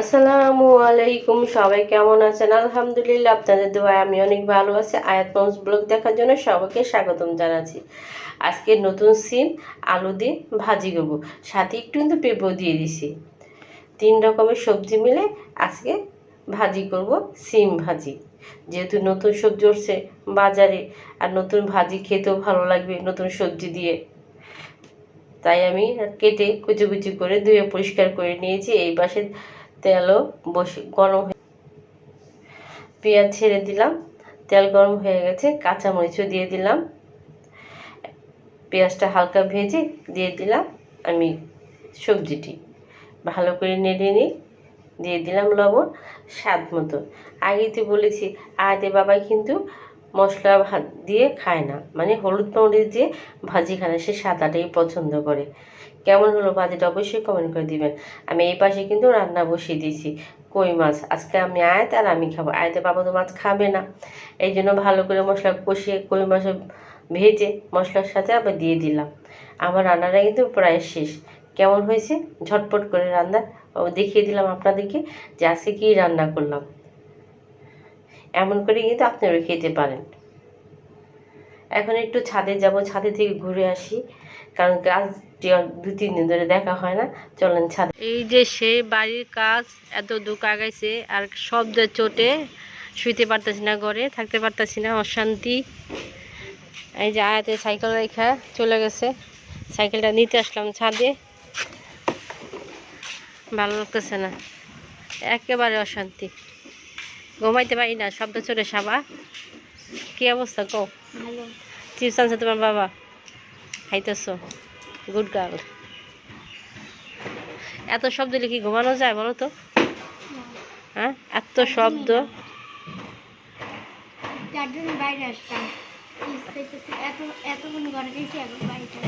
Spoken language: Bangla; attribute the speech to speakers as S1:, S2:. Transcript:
S1: আসসালামু আলাইকুম, সবাই কেমন আছেন? আলহামদুলিল্লাহ, আপনাদের দোয়ায় আমি অনেক ভালো আছি। আয়াত মঞ্চ ব্লগ দেখার জন্য সবাইকে স্বাগতম জানাচ্ছি। আজকে নতুন সিম, আলু দিয়ে ভাজি করব। সাথে একটু কিন্তু পেঁপেও দিয়ে দিছি। তিন রকমের সবজি মিলে আজকে ভাজি করব সিম ভাজি। যেহেতু নতুন সবজি উঠছে বাজারে, আর নতুন ভাজি খেতেও ভালো লাগবে নতুন সবজি দিয়ে। তাই আমি কেটে কুচি কুচি করে ধুয়ে পরিষ্কার করে নিয়েছি। এই পাশে তেলও বসে গরম হয়ে পেঁয়াজ ছেড়ে দিলাম। তেল গরম হয়ে গেছে, কাঁচামরিচও দিয়ে দিলাম। পেঁয়াজটা হালকা ভেজে দিয়ে দিলাম আমি সবজিটি। ভালো করে নেড়ে নিই দিয়ে দিলাম লবণ স্বাদ মতো। আগেই তো বলেছি আয়াতে বাবা কিন্তু মশলা ভাত দিয়ে খায় না। মানে হলুদ মরিচ দিয়ে ভাজি খায় না, সে সাদাটাই পছন্দ করে। কেমন হলো ভাজিটা অবশ্যই কমেন্ট করে দিবেন। আমি এই পাশে কিন্তু রান্না বসিয়ে দিয়েছি, কই মাছ? আজকে আমি আয়াত আর আমি খাব। আয়াতে বাবা তো মাছ খাবে না। এই জন্য ভালো করে মশলা কষিয়ে কই মাছ ভেজে মশলার সাথে আবার দিয়ে দিলাম। আমার রান্নাটা কিন্তু প্রায় শেষ। কেমন হয়েছে? ঝটপট করে রান্না দেখিয়ে দিলাম আপনাদেরকে যে আজকে কী রান্না করলাম। এমন করে কিন্তু আপনারা খেতে পারেন। এখন একটু ছাদে যাব, ছাদে থেকে ঘুরে আসি। কারণ কাজ দু, তিন দিন ধরে দেখা হয় না। চলেন ছাদে। এই যে সে বাড়ির কাজ এত দুঃখ আগাইছে আর শব্দের চোটে শুইতে পারতেছি না, ঘরে থাকতে পারতেছি না, অশান্তি। এই যে আয়াতে সাইকেল রেখা চলে গেছে। সাইকেলটা নিতে আসলাম ছাদে। ভালো লাগতেছে না। একেবারে অশান্তি। ঘুমাইতে পারি না শব্দ চোটে সাবা। কি অবস্থা কো চিপস আনছে তোমার বাবা। খাইতেছো? Good girl. এত শব্দ লিখি ঘুমানো যায় বলো তো? হ্যাঁ? এত শব্দ।
S2: বাইরে আসতাম। খাইতেছি। এত ঘরে গেছি এখন বাড়িতে